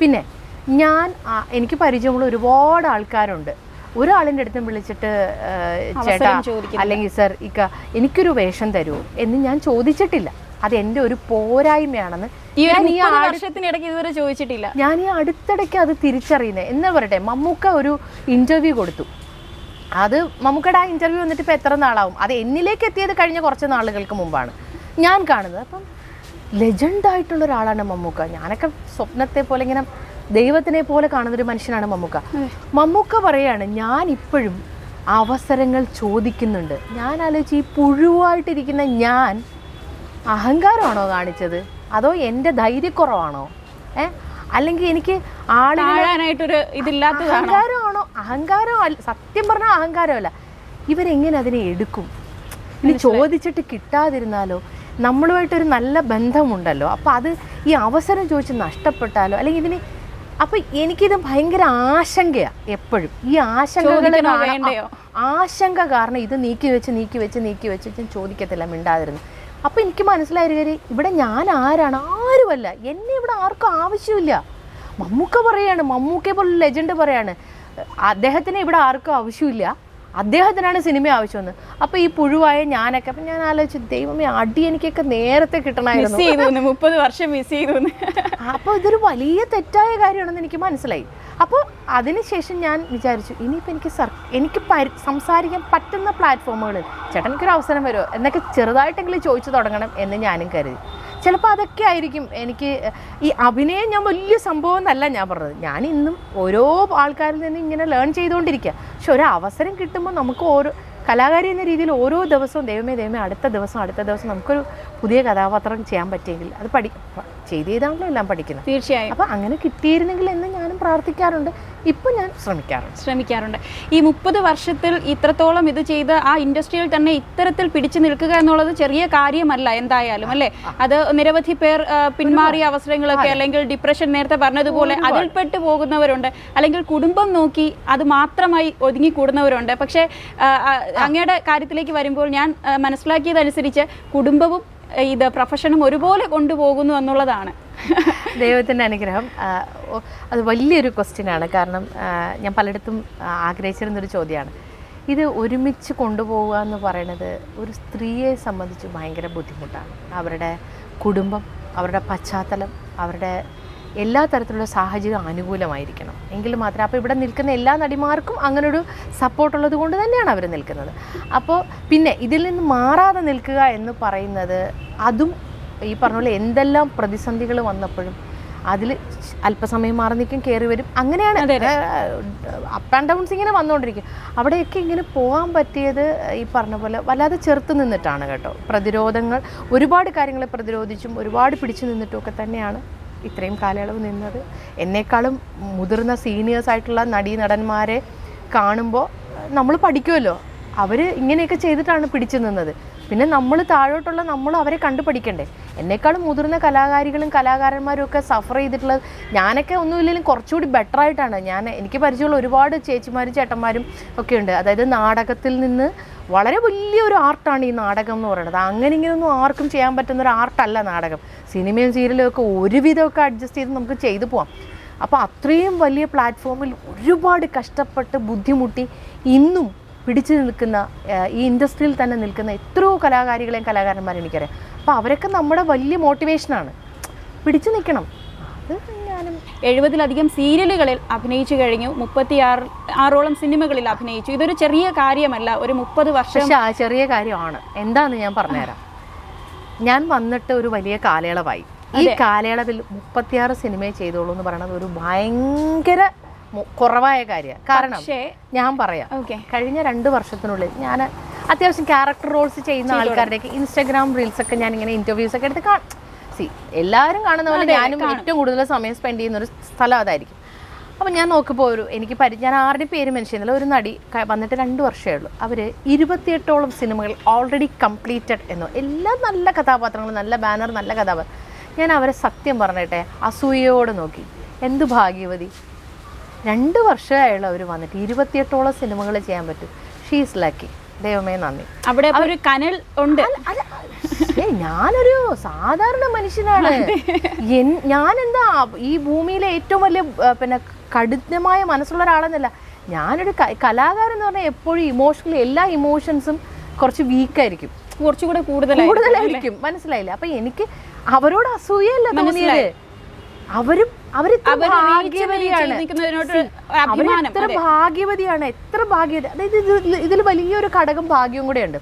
പിന്നെ ഞാൻ എനിക്ക് പരിചയമുള്ള ഒരുപാട് ആൾക്കാരുണ്ട്. ഒരാളിന്റെ അടുത്തും വിളിച്ചിട്ട് ചേട്ടാ അല്ലെങ്കിൽ സർ ഇക്ക എനിക്കൊരു വേഷം തരുമോ എന്ന് ഞാൻ ചോദിച്ചിട്ടില്ല. അത് എന്റെ ഒരു പോരായ്മയാണെന്ന് വർഷത്തിനിടയ്ക്ക് ഇതുവരെ ചോദിച്ചിട്ടില്ല. ഞാൻ ഈ അടുത്തിടയ്ക്ക് അത് തിരിച്ചറിയുന്നത് എന്ന് പറയട്ടെ മമ്മൂക്ക ഒരു ഇന്റർവ്യൂ കൊടുത്തു. അത് മമ്മൂക്കയുടെ ആ ഇന്റർവ്യൂ വന്നിട്ട് ഇപ്പോൾ എത്ര നാളാവും? അത് എന്നിലേക്ക് എത്തിയത് കഴിഞ്ഞ കുറച്ച് നാളുകൾക്ക് മുമ്പാണ്. ഞാൻ കാണുന്നത്. അപ്പം ലെജൻഡായിട്ടുള്ള ഒരാളാണ് മമ്മൂക്ക. ഞാനൊക്കെ സ്വപ്നത്തെ പോലെ ഇങ്ങനെ ദൈവത്തിനെ പോലെ കാണുന്ന ഒരു മനുഷ്യനാണ് മമ്മൂക്ക. മമ്മൂക്ക പറയാണ് ഞാൻ ഇപ്പോഴും അവസരങ്ങൾ ചോദിക്കുന്നുണ്ട്. ഞാൻ ആലോചിച്ച് ഈ പുഴുവായിട്ടിരിക്കുന്ന ഞാൻ അഹങ്കാരമാണോ കാണിച്ചത്? അതോ എന്റെ ധൈര്യക്കുറവാണോ? ഏ? അല്ലെങ്കിൽ എനിക്ക് ആളുകളായിട്ടൊരു ഇതില്ലാത്ത അഹങ്കാരമാണോ? അഹങ്കാരം അല്ല സത്യം പറഞ്ഞാൽ അഹങ്കാരമല്ല. ഇവരെങ്ങനെ അതിനെ എടുക്കും? ഇനി ചോദിച്ചിട്ട് കിട്ടാതിരുന്നാലോ? നമ്മളുമായിട്ടൊരു നല്ല ബന്ധമുണ്ടല്ലോ. അപ്പോൾ അത് ഈ അവസരം ചോദിച്ച് നഷ്ടപ്പെട്ടാലോ? അല്ലെങ്കിൽ ഇതിന് അപ്പോൾ എനിക്കിത് ഭയങ്കര ആശങ്കയാണ് എപ്പോഴും. ഈ ആശങ്കകൾ ആശങ്ക കാരണം ഇത് നീക്കി വെച്ച് നീക്കി വെച്ച് നീക്കി വെച്ച് ഞാൻ ചോദിക്കത്തില്ല മിണ്ടാതിരുന്നു. അപ്പോൾ എനിക്ക് മനസ്സിലായ ഒരു കാര്യം ഇവിടെ ഞാൻ ആരാണ്? ആരുമല്ല. എന്നെ ഇവിടെ ആർക്കും ആവശ്യമില്ല. മമ്മൂക്ക പറയാണ് മമ്മൂക്കയെ പോലുള്ള ലെജൻഡ് പറയാണ്. അദ്ദേഹത്തിന് ഇവിടെ ആർക്കും ആവശ്യമില്ല. അദ്ദേഹത്തിനാണ് സിനിമ ആവശ്യമെന്ന് അപ്പോൾ ഈ പുഴുവായ ഞാനൊക്കെ അപ്പം ഞാൻ ആലോചിച്ചു ദൈവമേ അടി എനിക്കൊക്കെ നേരത്തെ കിട്ടണമായിരുന്നു. മുപ്പത് വർഷം മിസ് ചെയ്തു അപ്പോൾ ഇതൊരു വലിയ തെറ്റായ കാര്യമാണെന്ന് എനിക്ക് മനസ്സിലായി. അപ്പോൾ അതിനുശേഷം ഞാൻ വിചാരിച്ചു ഇനിയിപ്പോൾ എനിക്ക് സർ എനിക്ക് പരി സംസാരിക്കാൻ പറ്റുന്ന പ്ലാറ്റ്ഫോമുകളിൽ ചേട്ടൻ എനിക്കൊരു അവസരം വരുമോ? എന്നൊക്കെ ചെറുതായിട്ടെങ്കിലും ചോദിച്ചു തുടങ്ങണം എന്ന് ഞാനും കരുതി. ചിലപ്പോൾ അതൊക്കെ ആയിരിക്കും. എനിക്ക് ഈ അഭിനയം ഞാൻ വലിയ സംഭവം എന്നല്ല ഞാൻ പറഞ്ഞത്. ഞാൻ ഇന്നും ഓരോ ആൾക്കാരിൽ നിന്ന് ഇങ്ങനെ ലേൺ ചെയ്തുകൊണ്ടിരിക്കുക പക്ഷെ ഒരു അവസരം കിട്ടുമ്പോൾ നമുക്ക് ഓരോ കലാകാരി എന്ന രീതിയിൽ ഓരോ ദിവസവും ദൈവമേ ദൈവമേ അടുത്ത ദിവസം അടുത്ത ദിവസം നമുക്കൊരു പുതിയ കഥാപാത്രം ചെയ്യാൻ പറ്റിയെങ്കിൽ അത് പഠി ചെയ്ത് ചെയ്താണല്ലോ എല്ലാം പഠിക്കുന്നത് തീർച്ചയായും. അപ്പോൾ അങ്ങനെ കിട്ടിയിരുന്നെങ്കിൽ എന്ന് ഞാനും പ്രാർത്ഥിക്കാറുണ്ട്. ഇപ്പം ഞാൻ ശ്രമിക്കാറുണ്ട്. ശ്രമിക്കാറുണ്ട്. ഈ മുപ്പത് വർഷത്തിൽ ഇത്രത്തോളം ഇത് ചെയ്ത് ആ ഇൻഡസ്ട്രിയിൽ തന്നെ ഇത്തരത്തിൽ പിടിച്ചു നിൽക്കുക എന്നുള്ളത് ചെറിയ കാര്യമല്ല എന്തായാലും അല്ലേ? അത് നിരവധി പേർ പിന്മാറിയ അവസരങ്ങളൊക്കെ അല്ലെങ്കിൽ ഡിപ്രഷൻ നേരത്തെ പറഞ്ഞതുപോലെ അതിൽപ്പെട്ടു പോകുന്നവരുണ്ട്. അല്ലെങ്കിൽ കുടുംബം നോക്കി അത് മാത്രമായി ഒതുങ്ങി കൂടുന്നവരുണ്ട് പക്ഷേ അങ്ങയുടെ കാര്യത്തിലേക്ക് വരുമ്പോൾ ഞാൻ മനസ്സിലാക്കിയതനുസരിച്ച് കുടുംബവും ഇത് പ്രൊഫഷനും ഒരുപോലെ കൊണ്ടുപോകുന്നു എന്നുള്ളതാണ്. ദൈവത്തിന്റെ അനുഗ്രഹം. അത് വലിയൊരു ക്വസ്റ്റ്യനാണ്. കാരണം ഞാൻ പലയിടത്തും ആഗ്രഹിച്ചിരുന്നൊരു ചോദ്യമാണ്. ഇത് ഒരുമിച്ച് കൊണ്ടുപോവുക എന്ന് പറയുന്നത് ഒരു സ്ത്രീയെ സംബന്ധിച്ച് ഭയങ്കര ബുദ്ധിമുട്ടാണ്. അവരുടെ കുടുംബം അവരുടെ പശ്ചാത്തലം അവരുടെ എല്ലാ തരത്തിലുള്ള സാഹചര്യം അനുകൂലമായിരിക്കണം. എങ്കിൽ മാത്രമേ അപ്പോൾ ഇവിടെ നിൽക്കുന്ന എല്ലാ നടിമാർക്കും അങ്ങനൊരു സപ്പോർട്ടുള്ളത് കൊണ്ട് തന്നെയാണ് അവർ നിൽക്കുന്നത്. അപ്പോൾ പിന്നെ ഇതിൽ നിന്ന് മാറാതെ നിൽക്കുക എന്ന് പറയുന്നത് അതും ഈ പറഞ്ഞ പോലെ എന്തെല്ലാം പ്രതിസന്ധികൾ വന്നപ്പോഴും അതിൽ അല്പസമയം മാറി നിൽക്കും കയറി വരും. അങ്ങനെയാണ് അപ്പ് ആൻഡ് ഡൗൺസ് ഇങ്ങനെ വന്നുകൊണ്ടിരിക്കും അവിടെയൊക്കെ ഇങ്ങനെ പോകാൻ പറ്റിയത് ഈ പറഞ്ഞ പോലെ വല്ലാതെ ചെറുത്ത് നിന്നിട്ടാണ് കേട്ടോ. പ്രതിരോധങ്ങൾ ഒരുപാട് കാര്യങ്ങളെ പ്രതിരോധിച്ചും ഒരുപാട് പിടിച്ചു നിന്നിട്ടും ഒക്കെ തന്നെയാണ് ഇത്രയും കാലയളവ് നിന്നത്. എന്നെക്കാളും മുതിർന്ന സീനിയേഴ്സ് ആയിട്ടുള്ള നടീ നടന്മാരെ കാണുമ്പോൾ നമ്മൾ പഠിക്കുമല്ലോ അവർ ഇങ്ങനെയൊക്കെ ചെയ്തിട്ടാണ് പിടിച്ചു നിന്നത്. പിന്നെ നമ്മൾ താഴോട്ടുള്ള നമ്മൾ അവരെ കണ്ടു പഠിക്കണ്ടേ എന്നെക്കാളും മുതിർന്ന കലാകാരികളും കലാകാരന്മാരും ഒക്കെ സഫർ ചെയ്തിട്ടുള്ളത് ഞാനൊക്കെ ഒന്നുമില്ലെങ്കിലും കുറച്ചുകൂടി ബെറ്റർ ആയിട്ടാണ്. ഞാൻ എനിക്ക് പരിചയമുള്ള ഒരുപാട് ചേച്ചിമാരും ചേട്ടന്മാരും ഒക്കെ ഉണ്ട്. അതായത് നാടകത്തിൽ നിന്ന് വളരെ വലിയൊരു ആർട്ടാണ് ഈ നാടകം എന്ന് പറയുന്നത്. അങ്ങനെ ഇങ്ങനെയൊന്നും ആർക്കും ചെയ്യാൻ പറ്റുന്ന ഒരു ആർട്ടല്ല നാടകം. സിനിമയും സീരിയലും ഒക്കെ ഒരുവിധമൊക്കെ അഡ്ജസ്റ്റ് ചെയ്ത് നമുക്ക് ചെയ്തു പോവാം. അപ്പോൾ അത്രയും വലിയ പ്ലാറ്റ്ഫോമിൽ ഒരുപാട് കഷ്ടപ്പെട്ട് ബുദ്ധിമുട്ടി ഇന്നും പിടിച്ചു നിൽക്കുന്ന ഈ ഇൻഡസ്ട്രിയിൽ തന്നെ നിൽക്കുന്ന എത്രയോ കലാകാരികളെയും കലാകാരന്മാരെ എനിക്കറിയാം. അപ്പോൾ അവരൊക്കെ നമ്മുടെ വലിയ മോട്ടിവേഷനാണ് പിടിച്ചു നിൽക്കണം. അത് എഴുപതിലധികം സീരിയലുകളിൽ അഭിനയിച്ചു കഴിഞ്ഞു. മുപ്പത്തി ആറ് ആറോളം സിനിമകളിൽ അഭിനയിച്ചു. ഇതൊരു ചെറിയ കാര്യമല്ല ഒരു മുപ്പത് വർഷം ആ ചെറിയ കാര്യമാണ്. എന്താന്ന് ഞാൻ പറഞ്ഞുതരാം. ഞാൻ വന്നിട്ട് ഒരു വലിയ കാലയളവായി. ഈ കാലയളവിൽ മുപ്പത്തിയാറ് സിനിമയെ ചെയ്തോളൂ എന്ന് പറയുന്നത് ഒരു ഭയങ്കര കുറവായ കാര്യമാണ്. കാരണം ഞാൻ പറയാം. ഓക്കെ. കഴിഞ്ഞ രണ്ട് വർഷത്തിനുള്ളിൽ ഞാൻ അത്യാവശ്യം ക്യാരക്ടർ റോൾസ് ചെയ്യുന്ന ആൾക്കാരുടെയൊക്കെ ഇൻസ്റ്റാഗ്രാം റീൽസ് ഒക്കെ ഞാൻ ഇങ്ങനെ ഇന്റർവ്യൂസ് ഒക്കെ എടുത്ത് കാണും സി. എല്ലാവരും കാണുന്ന പോലെ ഞാനും ഏറ്റവും കൂടുതൽ സമയം സ്പെൻഡ് ചെയ്യുന്ന ഒരു സ്ഥലം അതായിരിക്കും. അപ്പം ഞാൻ നോക്കുമ്പോൾ ഒരു എനിക്ക് പരി ഞാൻ ആരുടെ പേര് മെൻഷൻ ചെയ്യുന്നില്ല. ഒരു നടി വന്നിട്ട് രണ്ട് വർഷമേ ഉള്ളൂ. അവർ ഇരുപത്തിയെട്ടോളം സിനിമകൾ ഓൾറെഡി കംപ്ലീറ്റഡ് എന്നോ എല്ലാം നല്ല കഥാപാത്രങ്ങൾ നല്ല ബാനർ നല്ല കഥാപാത്രം ഞാൻ അവരെ സത്യം പറഞ്ഞിട്ടെ അസൂയയോടെ നോക്കി. എന്ത് ഭാഗ്യവതി. രണ്ട് വർഷമായുള്ള അവർ വന്നിട്ട് ഇരുപത്തിയെട്ടോളം സിനിമകൾ ചെയ്യാൻ പറ്റും. ഷീസ് ലക്കി ദൈവമേ നന്ദി. അവിടെ ഒരു കനൽ ഉണ്ട്. ഞാനൊരു സാധാരണ മനുഷ്യനാണ്. ഞാൻ എന്താ ഈ ഭൂമിയിലെ ഏറ്റവും വലിയ പിന്നെ കഠിനമായ മനസ്സുള്ള ഒരാളെന്നല്ല ഞാനൊരു കലാകാരൻ എന്ന് പറഞ്ഞാൽ എപ്പോഴും ഇമോഷണലി എല്ലാ ഇമോഷൻസും കുറച്ച് വീക്കായിരിക്കും കുറച്ചുകൂടെ കൂടുതൽ കൂടുതലായിരിക്കും മനസ്സിലായില്ല? അപ്പൊ എനിക്ക് അവരോട് അസൂയല്ല തോന്നിയത്. അവരും അവർ ഭാഗ്യവതിയാണ്. അവർ എത്ര ഭാഗ്യവതിയാണ്. എത്ര ഭാഗ്യവതി അതായത് ഇതിൽ ഇതിൽ വലിയൊരു ഘടകം ഭാഗ്യവും കൂടെ ഉണ്ട്